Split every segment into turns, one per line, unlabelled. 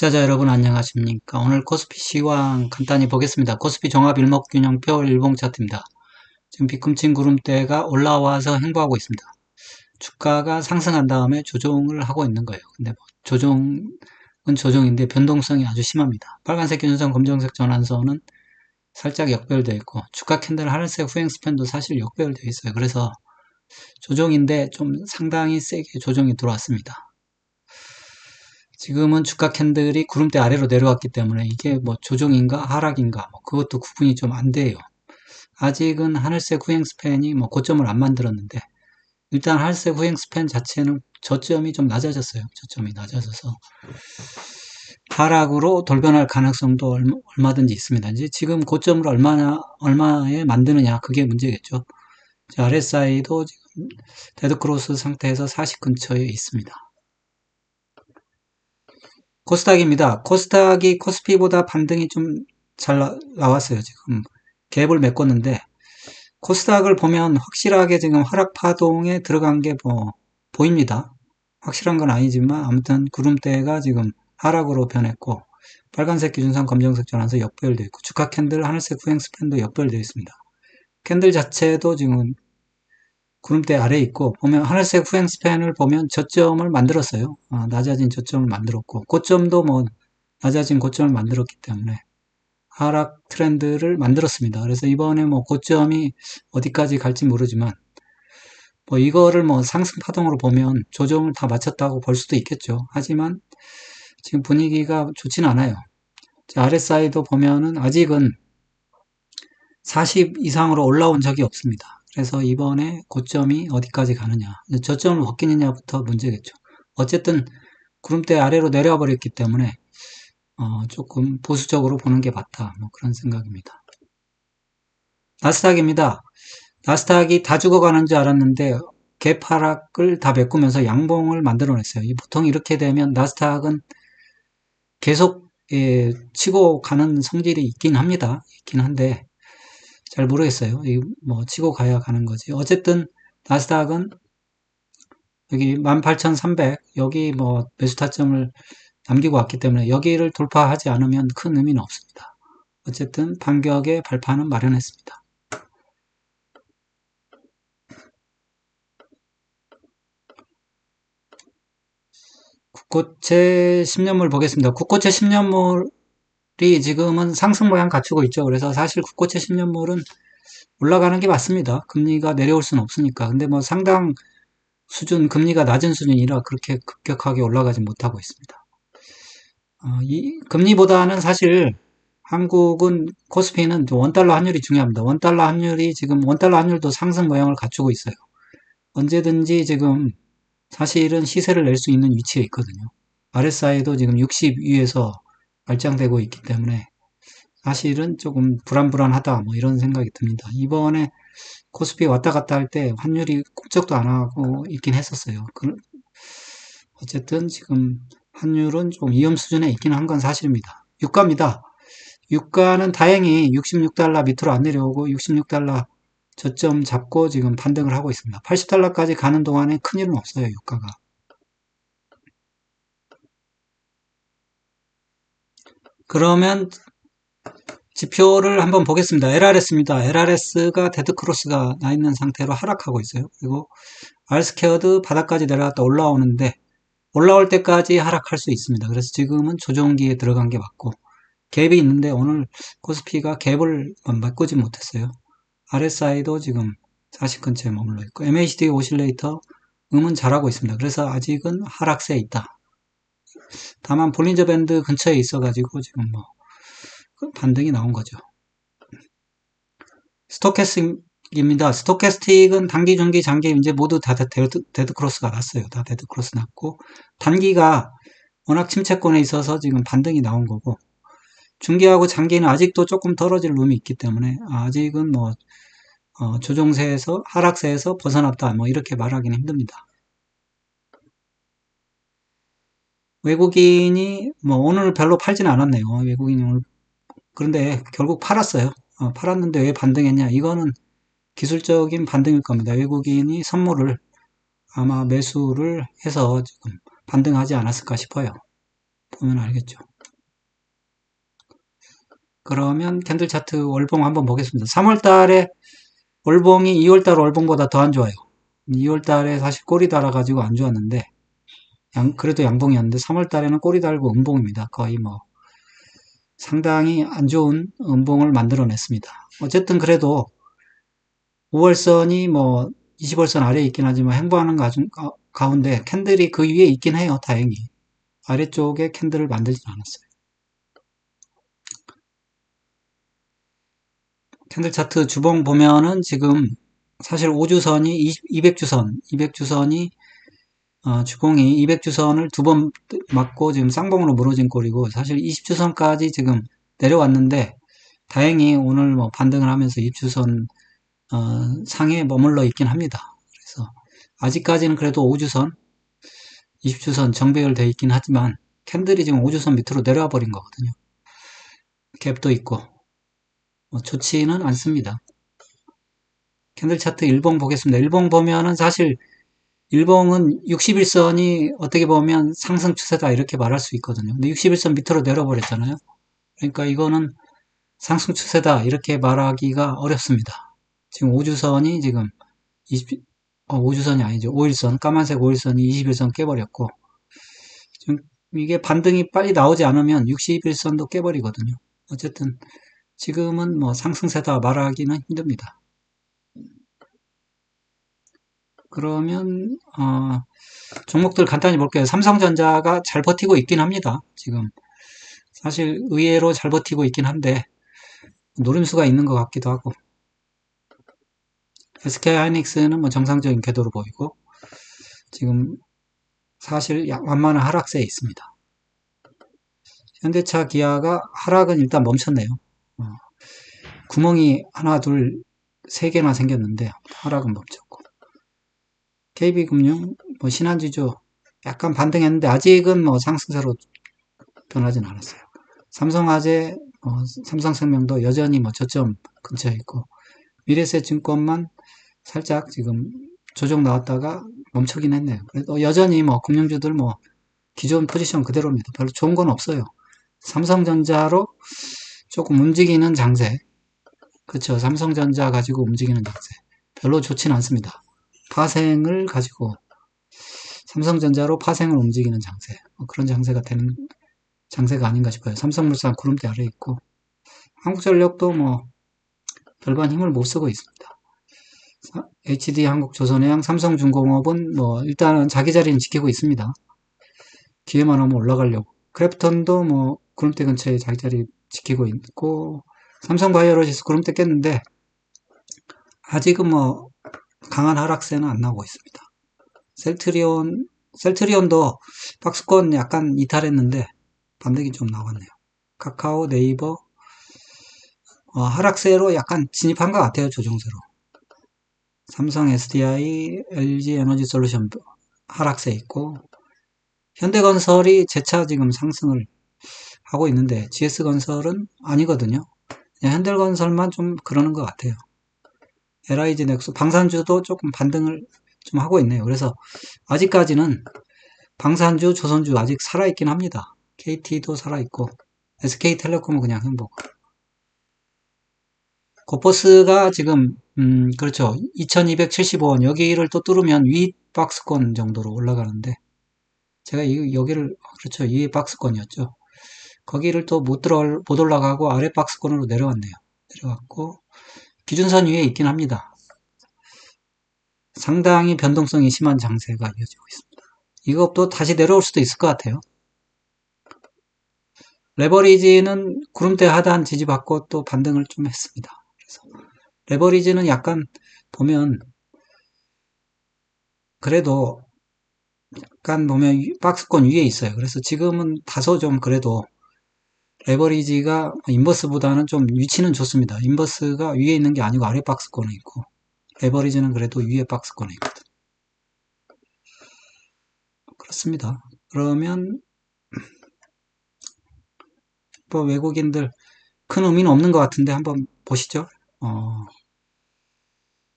투자자 여러분 안녕하십니까? 오늘 코스피 시황 간단히 보겠습니다. 코스피 종합 일목균형표 일봉 차트입니다. 지금 비꿈친 구름대가 올라와서 행보하고 있습니다. 주가가 상승한 다음에 조정을 하고 있는 거예요. 근데 뭐 조정은 조정인데 변동성이 아주 심합니다. 빨간색 균선 검정색 전환선은 살짝 역별되어 있고 주가 캔들 하늘색 후행 스팬도 사실 역별되어 있어요. 그래서 조정인데 좀 상당히 세게 조정이 들어왔습니다 지금은 주가 캔들이 구름대 아래로 내려왔기 때문에 이게 뭐 조정인가 하락인가 뭐 그것도 구분이 좀 안 돼요. 아직은 하늘색 후행 스팬이 뭐 고점을 안 만들었는데 일단 하늘색 후행 스팬 자체는 저점이 좀 낮아졌어요. 저점이 낮아져서 하락으로 돌변할 가능성도 얼마든지 있습니다. 이제 지금 고점을 얼마나 얼마에 만드느냐 그게 문제겠죠. RSI도 지금 데드크로스 상태에서 40 근처에 있습니다. 코스닥입니다. 코스닥이 코스피보다 반등이 좀 잘 나왔어요. 지금 갭을 메꿨는데 코스닥을 보면 확실하게 지금 하락 파동에 들어간 게 뭐 보입니다. 확실한 건 아니지만 아무튼 구름대가 지금 하락으로 변했고 빨간색 기준선 검정색 전환선 역별되어 있고 주가 캔들 하늘색 후행 스팬도 역별되어 있습니다. 캔들 자체도 지금 구름대 아래에 있고 보면 하늘색 후행 스팬을 보면 저점을 만들었어요. 아, 낮아진 저점을 만들었고 고점도 뭐 낮아진 고점을 만들었기 때문에 하락 트렌드를 만들었습니다. 그래서 이번에 뭐 고점이 어디까지 갈지 모르지만 뭐 이거를 뭐 상승 파동으로 보면 조정을 다 마쳤다고 볼 수도 있겠죠. 하지만 지금 분위기가 좋지는 않아요. RSI도 보면은 아직은 40 이상으로 올라온 적이 없습니다. 그래서 이번에 고점이 어디까지 가느냐. 저점을 벗기느냐부터 문제겠죠. 어쨌든 구름대 아래로 내려와 버렸기 때문에 어, 조금 보수적으로 보는 게 맞다. 뭐 그런 생각입니다. 나스닥입니다. 나스닥이 다 죽어가는 줄 알았는데 개파락을 다 메꾸면서 양봉을 만들어냈어요. 보통 이렇게 되면 나스닥은 계속 예, 치고 가는 성질이 있긴 합니다. 있긴 한데 잘 모르겠어요. 뭐 치고 가야 가는 거지. 어쨌든 나스닥은 여기 18,300 여기 뭐 매수 타점을 남기고 왔기 때문에 여기를 돌파하지 않으면 큰 의미는 없습니다. 어쨌든 반격의 발판은 마련했습니다. 국고채 10년물 보겠습니다. 국고채 10년물 지금은 상승 모양 갖추고 있죠. 그래서 사실 국고채 10년물은 올라가는 게 맞습니다. 금리가 내려올 수는 없으니까. 근데 뭐 상당 수준, 금리가 낮은 수준이라 그렇게 급격하게 올라가지 못하고 있습니다. 어, 이 금리보다는 사실 한국은 코스피는 원달러 환율이 중요합니다. 원달러 환율이 지금 원달러 환율도 상승 모양을 갖추고 있어요. 언제든지 지금 사실은 시세를 낼 수 있는 위치에 있거든요. RSI도 지금 60 위에서 발장되고 있기 때문에 사실은 조금 불안불안하다 뭐 이런 생각이 듭니다. 이번에 코스피 왔다 갔다 할 때 환율이 꿈쩍도 안 하고 있긴 했었어요. 그, 어쨌든 지금 환율은 좀 위험 수준에 있긴 한건 사실입니다. 유가입니다. 유가는 다행히 66달러 밑으로 안 내려오고 66달러 저점 잡고 지금 반등을 하고 있습니다. 80달러까지 가는 동안에 큰일은 없어요, 유가가. 그러면 지표를 한번 보겠습니다. LRS입니다. LRS가 데드크로스가 나 있는 상태로 하락하고 있어요. 그리고 R스퀘어드 바닥까지 내려갔다 올라오는데 올라올 때까지 하락할 수 있습니다. 그래서 지금은 조정기에 들어간 게 맞고 갭이 있는데 오늘 코스피가 갭을 바꾸지 못했어요. RSI도 지금 40 근처에 머물러 있고 MACD 오실레이터 음은 잘하고 있습니다. 그래서 아직은 하락세에 있다. 다만 볼린저 밴드 근처에 있어가지고 지금 뭐그 반등이 나온 거죠. 스토캐스틱입니다. 스토캐스틱은 단기, 중기, 장기 이제 모두 다 데드, 데드 크로스가 났어요. 다 데드 크로스 났고 단기가 워낙 침체권에 있어서 지금 반등이 나온 거고 중기하고 장기는 아직도 조금 떨어질 룸이 있기 때문에 아직은 뭐 어, 조정세에서 하락세에서 벗어났다 뭐 이렇게 말하기는 힘듭니다. 외국인이 뭐 오늘 별로 팔지는 않았네요. 외국인이 오늘 그런데 결국 팔았어요. 어, 팔았는데 왜 반등했냐? 이거는 기술적인 반등일 겁니다. 외국인이 선물을 아마 매수를 해서 지금 반등하지 않았을까 싶어요. 보면 알겠죠. 그러면 캔들 차트 월봉 한번 보겠습니다. 3월 달에 월봉이 2월 달 월봉보다 더 안 좋아요. 2월 달에 사실 꼬리 달아가지고 안 좋았는데, 양, 그래도 양봉이었는데, 3월 달에는 꼬리 달고 음봉입니다. 거의 뭐, 상당히 안 좋은 음봉을 만들어냈습니다. 어쨌든 그래도 5월선이 뭐 20월선 아래에 있긴 하지만 행보하는 가운데 캔들이 그 위에 있긴 해요. 다행히. 아래쪽에 캔들을 만들진 않았어요. 캔들 차트 주봉 보면은 지금 사실 5주선이 200주선, 200주선이 어, 주봉이 200주선을 두 번 맞고 지금 쌍봉으로 무너진 꼴이고 사실 20주선까지 지금 내려왔는데 다행히 오늘 뭐 반등을 하면서 20주선 어, 상에 머물러 있긴 합니다. 그래서 아직까지는 그래도 5주선, 20주선 정배열되어 있긴 하지만 캔들이 지금 5주선 밑으로 내려와 버린 거거든요. 갭도 있고 뭐 좋지는 않습니다. 캔들 차트 일봉 보겠습니다. 일봉 보면은 사실 일봉은 61선이 어떻게 보면 상승 추세다 이렇게 말할 수 있거든요. 근데 61선 밑으로 내려버렸잖아요. 그러니까 이거는 상승 추세다 이렇게 말하기가 어렵습니다. 지금 5주선이 지금 20, 어, 5주선이 아니죠. 5일선, 까만색 5일선이 21선 깨버렸고 지금 이게 반등이 빨리 나오지 않으면 61선도 깨버리거든요. 어쨌든 지금은 뭐 상승세다 말하기는 힘듭니다. 그러면 어, 종목들 간단히 볼게요. 삼성전자가 잘 버티고 있긴 합니다. 지금 사실 의외로 잘 버티고 있긴 한데 노림수가 있는 것 같기도 하고 SK 하이닉스는 뭐 정상적인 궤도로 보이고 지금 사실 완만한 하락세에 있습니다. 현대차 기아가 하락은 일단 멈췄네요. 어, 구멍이 하나 둘 세 개나 생겼는데 하락은 멈췄고 KB금융, 뭐 신한지주 약간 반등했는데 아직은 뭐 상승세로 변하진 않았어요. 삼성화재, 어, 삼성생명도 여전히 뭐 저점 근처에 있고 미래세증권만 살짝 지금 조정 나왔다가 멈추긴 했네요. 그래도 여전히 뭐 금융주들 뭐 기존 포지션 그대로입니다. 별로 좋은 건 없어요. 삼성전자로 조금 움직이는 장세. 그렇죠. 삼성전자 가지고 움직이는 장세. 별로 좋진 않습니다. 파생을 가지고 삼성전자로 파생을 움직이는 장세 뭐 그런 장세가 되는 장세가 아닌가 싶어요. 삼성물산 구름대 아래 있고 한국전력도 뭐 별반 힘을 못 쓰고 있습니다. HD 한국조선해양 삼성중공업은 뭐 일단은 자기 자리는 지키고 있습니다. 기회만 하면 올라가려고 크래프톤도 뭐 구름대 근처에 자기 자리 지키고 있고 삼성바이오로지스 구름대 깼는데 아직은 뭐 강한 하락세는 안 나오고 있습니다. 셀트리온, 셀트리온도 박스권 약간 이탈했는데 반등이 좀 나왔네요. 카카오, 네이버, 어, 하락세로 약간 진입한 것 같아요. 조정세로. 삼성 SDI, LG 에너지 솔루션 하락세 있고 현대건설이 재차 지금 상승을 하고 있는데 GS건설은 아니거든요. 현대건설만 좀 그러는 것 같아요. LIG 넥소 방산주도 조금 반등을 좀 하고 있네요. 그래서 아직까지는 방산주, 조선주 아직 살아있긴 합니다. KT도 살아있고 SK텔레콤은 그냥 행복. 고퍼스가 지금 음 그렇죠. 2275원 여기를 또 뚫으면 위 박스권 정도로 올라가는데 제가 이, 여기를 그렇죠. 위 박스권이었죠. 거기를 또 못 들어 못 올라가고 아래 박스권으로 내려왔네요. 내려왔고 기준선 위에 있긴 합니다. 상당히 변동성이 심한 장세가 이어지고 있습니다. 이것도 다시 내려올 수도 있을 것 같아요. 레버리지는 구름대 하단 지지받고 또 반등을 좀 했습니다. 그래서 레버리지는 약간 보면 그래도 약간 보면 박스권 위에 있어요. 그래서 지금은 다소 좀 그래도 레버리지가 인버스보다는 좀 위치는 좋습니다. 인버스가 위에 있는 게 아니고 아래 박스권에 있고 레버리지는 그래도 위에 박스권에 있거든. 그렇습니다. 그러면 뭐 외국인들 큰 의미는 없는 것 같은데 한번 보시죠. 어,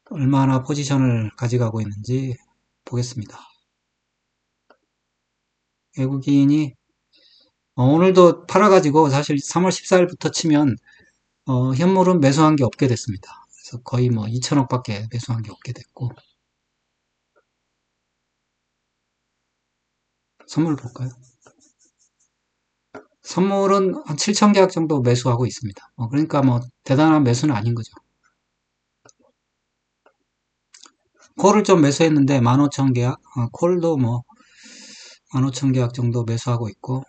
얼마나 포지션을 가져가고 있는지 보겠습니다. 외국인이 어, 오늘도 팔아가지고 사실 3월 14일부터 치면 어, 현물은 매수한 게 없게 됐습니다. 그래서 거의 뭐 2천억 밖에 매수한 게 없게 됐고 선물 볼까요? 선물은 한 7천 계약 정도 매수하고 있습니다. 어, 그러니까 뭐 대단한 매수는 아닌 거죠. 콜을 좀 매수했는데 15,000 계약, 어, 콜도 뭐 15,000 계약 정도 매수하고 있고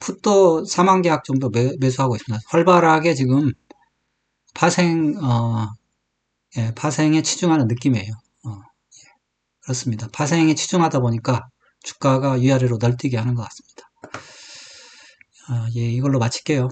풋도 4만 계약 정도 매, 수하고 있습니다. 활발하게 지금 파생, 어, 예, 파생에 치중하는 느낌이에요. 어, 예, 그렇습니다. 파생에 치중하다 보니까 주가가 위아래로 널뛰게 하는 것 같습니다. 어, 예, 이걸로 마칠게요.